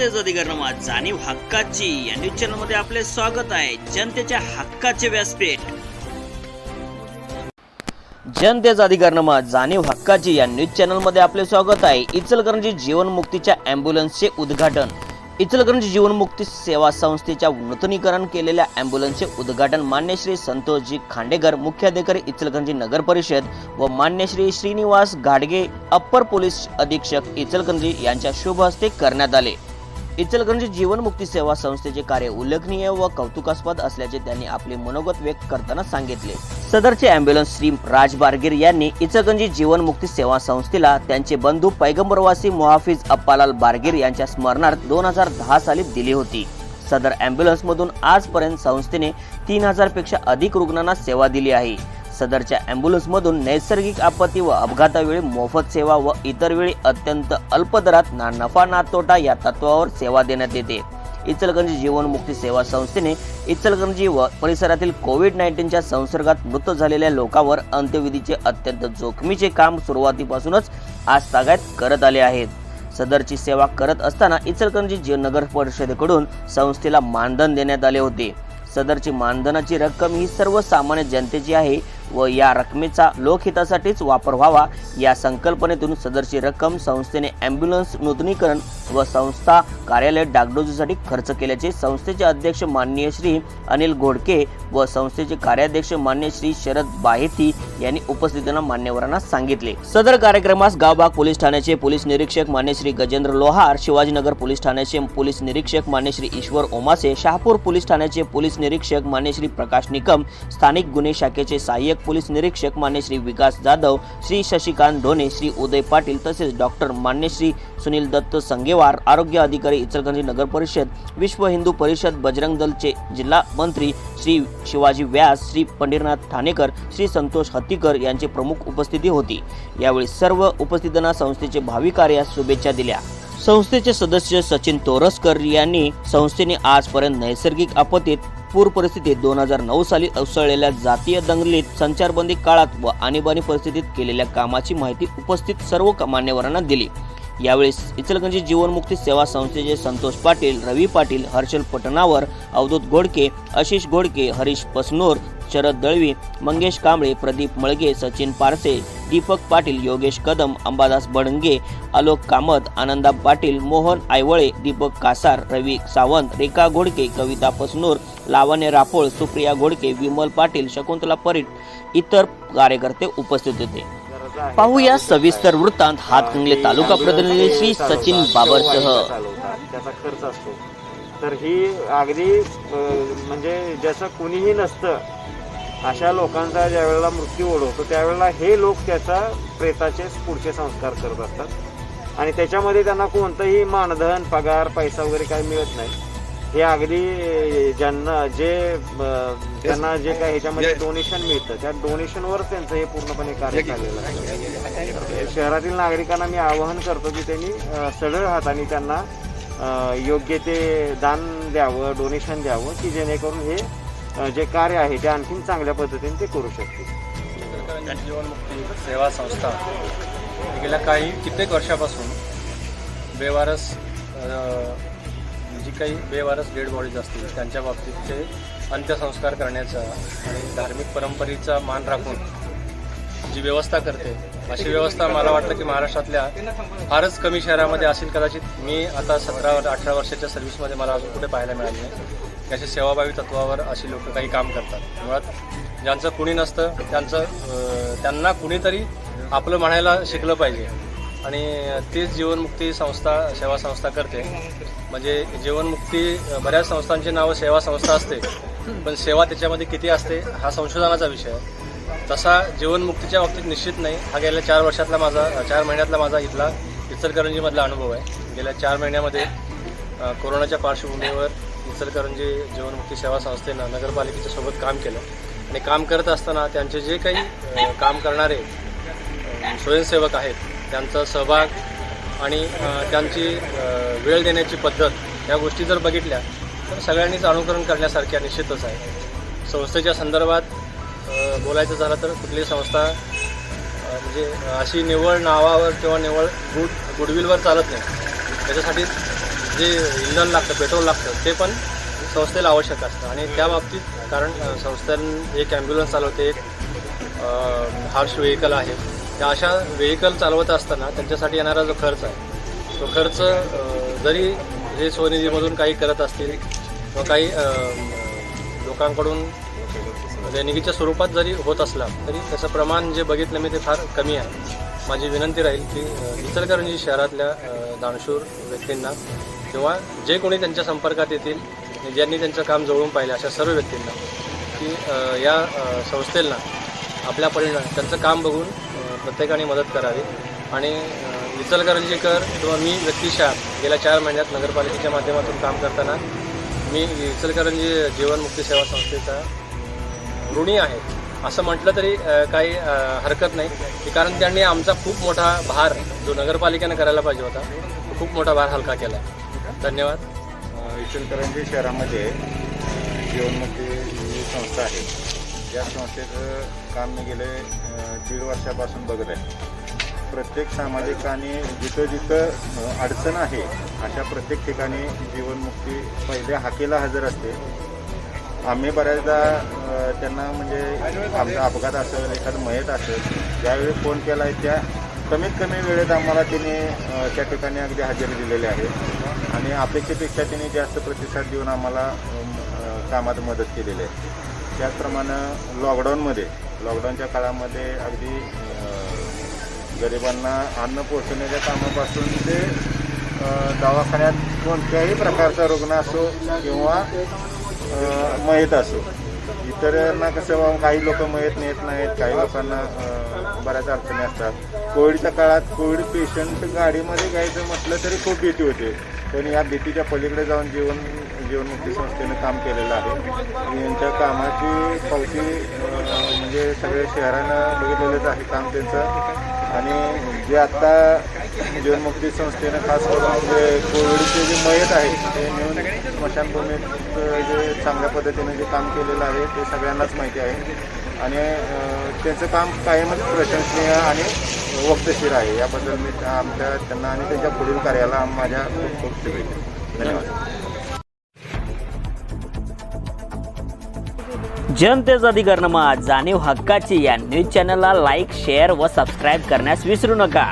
जनतेचा अधिकारनामा जाणीव हक्काची या न्यूज चॅनलमध्ये आपले स्वागत आहे. जनतेच्या हक्काचे व्यासपीठ. जनतेचा अधिकारनामा जाणीव हक्काची या न्यूज चॅनलमध्ये आपले स्वागत आहे. इचलकरंजी जीवनमुक्तीच्या अँब्युलन्सचे उद्घाटन. इचलकरंजी जीवनमुक्ती सेवा संस्थेच्या नूतनीकरण केलेल्या अँब्युलन्सचे उद्घाटन मान्य श्री संतोषजी खांडेकर मुख्याधिकारी इचलकरंजी नगर परिषद व मान्य श्री श्रीनिवास घाडगे अप्पर पोलीस अधीक्षक इचलकरंजी यांच्या शुभ हस्ते करण्यात आले. इचलकरंजी जीवनमुक्ती सेवा संस्थेचे कार्य उल्लेखनीय व कौतुकास्पद असल्याचे त्यांनी आपले मनोगत व्यक्त करताना सांगितले. सदरचे अँब्युलन्स श्री राज बारगीर यांनी इचलकरंजी जीवनमुक्ती सेवा संस्थेला त्यांचे बंधू पैगंबरवासी मुहाफिज अप्पालाल बारगीर यांच्या स्मरणार्थ दोन हजार दहा साली दिली होती. सदर अँब्युलन्समधून आजपर्यंत संस्थेने तीन हजारपेक्षा अधिक रुग्णांना सेवा दिली आहे. सदरच्या ॲम्ब्युलन्समधून नैसर्गिक आपत्ती व अपघातावेळी मोफत सेवा व इतर वेळी अत्यंत अल्प दरात ना नफा ना तोटा या तत्वावर सेवा देण्यात येते. इचलकरंजी जीवनमुक्ती सेवा संस्थेने इचलकरंजी व परिसरातील कोविड नाईन्टीनच्या संसर्गात मृत झालेल्या लोकांवर अंत्यविधीचे अत्यंत जोखमीचे काम सुरुवातीपासूनच आज तागायत करत आले आहेत. सदरची सेवा करत असताना इचलकरंजी नगर परिषदेकडून संस्थेला मानधन देण्यात आले होते. सदरची मानधनाची रक्कम ही सर्वसामान्य जनतेची आहे व या रकमेचा लोकहितासाठीच वापर व्हावा या संकल्पनेतून सदरची रक्कम संस्थेने ॲम्ब्युलन्स नूतनीकरण व संस्था कार्यालय डागडोजीसाठी खर्च केल्याचे संस्थेचे अध्यक्ष माननीय श्री अनिल घोडके व संस्थेचे कार्याध्यक्ष मान्य श्री शरद बाहेती यांनी उपस्थितांना मान्यवरांना सांगितले. सदर कार्यक्रमास गावबाग पोलीस ठाण्याचे पोलीस निरीक्षक मान्य श्री गजेंद्र लोहार शिवाजीनगर पोलीस ठाण्याचे पोलीस निरीक्षक मान्य श्री ईश्वर ओमासे शहापूर पोलीस ठाण्याचे पोलीस निरीक्षक मान्य श्री प्रकाश निकम स्थानिक गुन्हे शाखेचे सहाय्यक पोलीस निरीक्षक मान्यश्री विकास जाधव श्री शशिकांत ढोणे श्री उदय पाटील तसेच डॉक्टर मान्यश्री सुनील दत्त संगेवार आरोग्य अधिकारी इचलकरंजी नगर परिषद विश्व हिंदू परिषद बजरंग दलचे जिल्हा मंत्री श्री शिवाजी व्यास श्री पंढरीनाथ ठाणेकर श्री संतोष हत्तीकर यांची प्रमुख उपस्थिती होती. यावेळी सर्व उपस्थितांना संस्थेचे भावी कार्यास शुभेच्छा दिल्या. संस्थेचे सदस्य सचिन तोरसकर यांनी संस्थेने आजपर्यंत नैसर्गिक आपत्तीत पूर परिस्थितीत दोन हजार नऊ साली उसळलेल्या जातीय दंगलीत संचारबंदी काळात व आणीबाणी परिस्थितीत केलेल्या कामाची माहिती उपस्थित सर्व मान्यवरांना दिली. यावेळी इचलगंजी जीवनमुक्ती सेवा संस्थेचे संतोष पाटील रवी पाटील हर्षल पटनावर अवधूत घोडके आशिष घोडके हरीश पसनोर शरद दळवी मंगेश कांबळे प्रदीप मळगे सचिन पारसे दीपक पाटील योगेश कदम अंबादास बडंगे आलोक कामत आनंदा पाटील मोहन आयवळे दीपक कासार रवी सावंत रेखा घोडके कविता पसनूर लावण्य रापोळ सुप्रिया घोडके विमल पाटील शकुंतला परीट इतर कार्यकर्ते उपस्थित होते. पाहूया सविस्तर वृत्तांत हातकंगले तालुका प्रतिनिधी श्री सचिन बाबरसह. त्याचा खर्च असतो. तर ही अगदी म्हणजे जसं कुणीही नसतं अशा लोकांचा ज्या वेळेला मृत्यू ओढवतो त्यावेळेला हे लोक त्याचा प्रेताचे पुढचे संस्कार करत असतात. आणि त्याच्यामध्ये त्यांना कोणतंही मानधन पगार पैसा वगैरे काही मिळत नाही. हे अगदी ज्यांना जे त्यांना जे काही ह्याच्यामध्ये डोनेशन मिळतं त्या डोनेशनवर त्यांचं हे पूर्णपणे कार्य चाललेलं आहे शहरातील नागरिकांना मी आवाहन करतो की त्यांनी अ, सरळ हाताने त्यांना योग्य ते दान द्यावं डोनेशन द्यावं की जेणेकरून हे जे कार्य आहे ते आणखीन चांगल्या पद्धतीने ते करू शकतील. जीवनमुक्ती सेवा संस्था गेल्या काही कित्येक वर्षापासून बेवारस जी काही बेवारस डेड बॉडीज असतील त्यांच्या बाबतीतचे अंत्यसंस्कार करण्याचा आणि धार्मिक परंपरेचा मान राखून जी व्यवस्था करते अशी व्यवस्था मला वाटतं की महाराष्ट्रातल्या फारच कमी शहरामध्ये असेल कदाचित. मी आता सतरा अठरा वर्षाच्या सर्व्हिसमध्ये मला अजून कुठे पाहायला मिळाली नाही. अशा सेवाभावी तत्वावर अशी लोक काही काम करतात. मुळात ज्यांचं कुणी नसतं त्यांचं त्यांना कुणीतरी आपलं म्हणायला शिकलं पाहिजे. आणि तीच जीवनमुक्ती संस्था सेवा संस्था करते. म्हणजे जीवनमुक्ती बऱ्याच संस्थांची नावं सेवा संस्था असते. पण सेवा त्याच्यामध्ये किती असते हा संशोधनाचा विषय आहे. तसा जीवनमुक्तीच्या बाबतीत निश्चित नाही. हा गेल्या चार वर्षातला माझा चार महिन्यातला माझा इथला इचलकरंजीमधला अनुभव आहे. गेल्या चार महिन्यामध्ये कोरोनाच्या पार्श्वभूमीवर इचलकरंजी जीवनमुक्ती सेवा संस्थेनं नगरपालिकेच्या सोबत काम केलं आणि काम करत असताना त्यांचे जे काही काम करणारे स्वयंसेवक आहेत त्यांचा सहभाग आणि त्यांची वेळ देण्याची पद्धत या गोष्टी जर बघितल्या तर सगळ्यांनीच अनुकरण करण्यासारख्या निश्चितच आहे. संस्थेच्या संदर्भात बोलायचं झालं तर कुठली संस्था म्हणजे अशी निवळ नावावर किंवा निवळ गुड गुडविलवर चालत नाही. त्याच्यासाठी जे इंधन लागतं पेट्रोल लागतं ते पण संस्थेला आवश्यक असतं. आणि त्या बाबतीत कारण अ, संस्थेनं एक ॲम्ब्युलन्स चालवते एक हार्श व्हेकल आहे. त्या अशा व्हेकल चालवत असताना त्यांच्यासाठी येणारा जो खर्च आहे तो खर्च जरी हे स्वनिधीमधून काही करत असतील किंवा काही लोकांकडून देणगीच्या स्वरूपात जरी होत असला तरी त्याचं प्रमाण जे बघितलं मी ते फार कमी आहे. माझी विनंती राहील की इचलकरंजी शहरातल्या दानशूर व्यक्तींना किंवा जे कोणी त्यांच्या संपर्कात येतील ज्यांनी त्यांचं काम जवळून पाहिलं अशा सर्व व्यक्तींना की या संस्थेला आपल्या परिणाम त्यांचं काम बघून प्रत्येकाने मदत करावी. आणि इचलकरंजीकर किंवा मी व्यक्तिशः गेल्या चार महिन्यात नगरपालिकेच्या माध्यमातून काम करताना मी इचलकरंजी जीवनमुक्ती सेवा संस्थेचा ऋणी आहे. असं म्हटलं तरी काही हरकत नाही की कारण त्यांनी आमचा खूप मोठा भार जो नगरपालिकेनं करायला पाहिजे होता तो खूप मोठा भार हलका केला धन्यवाद. इचलकरंजी शहरामध्ये जीवनमुखी ही संस्था आहे. या संस्थेचं काम मी गेले दीड वर्षापासून बघत आहे. प्रत्येक सामाजिक आणि जिथं जिथं अडचण आहे अशा प्रत्येक ठिकाणी जीवनमुक्ती पहिल्या हाकेला हजर असते. आम्ही बऱ्याचदा त्यांना म्हणजे आमचा अपघात असेल एखादं मयत असेल ज्यावेळी फोन केला आहे त्या कमीत कमी वेळेत आम्हाला तिने त्या ठिकाणी अगदी हजेरी दिलेली आहे. आणि अपेक्षेपेक्षा तिने जास्त प्रतिसाद देऊन आम्हाला कामात मदत केलेली आहे. त्याचप्रमाणे लॉकडाऊनमध्ये लॉकडाऊनच्या काळामध्ये अगदी गरिबांना अन्न पोहोचवण्याच्या कामापासून ते दवाखान्यात कोणत्याही प्रकारचा रुग्ण असो किंवा मयत असो. इतरांना कसं काही लोक मयत नेत नाहीत काही लोकांना बऱ्याच अडचणी असतात. कोविडच्या काळात कोविड पेशंट गाडीमध्ये घ्यायचं म्हटलं तरी खूप भीती होते. पण या भीतीच्या पलीकडे जाऊन जीवन जीवनमुक्ती संस्थेनं काम केलेलं आहे. यांच्या कामाची पावती म्हणजे सगळे शहरानं बघितलेलंच आहे काम त्यांचं. आणि जे आत्ता जीवनमुक्ती संस्थेनं खास करून जे कोविडचे जे मयत आहे ते नेऊन स्मशानभूमीत जे चांगल्या पद्धतीने जे काम केलेलं आहे ते सगळ्यांनाच माहिती आहे. आणि त्यांचं काम कायमच म्हणजे प्रशंसनीय आणि वक्तशीर आहे. याबद्दल मी आमच्या त्यांना आणि त्यांच्या पुढील कार्याला माझ्या खूप खूप शुभेच्छा. धन्यवाद. जनतेचा अधिकारनामा जाणीव हक्काची या न्यूज चॅनलला लाईक शेअर व सबस्क्राईब करण्यास विसरू नका.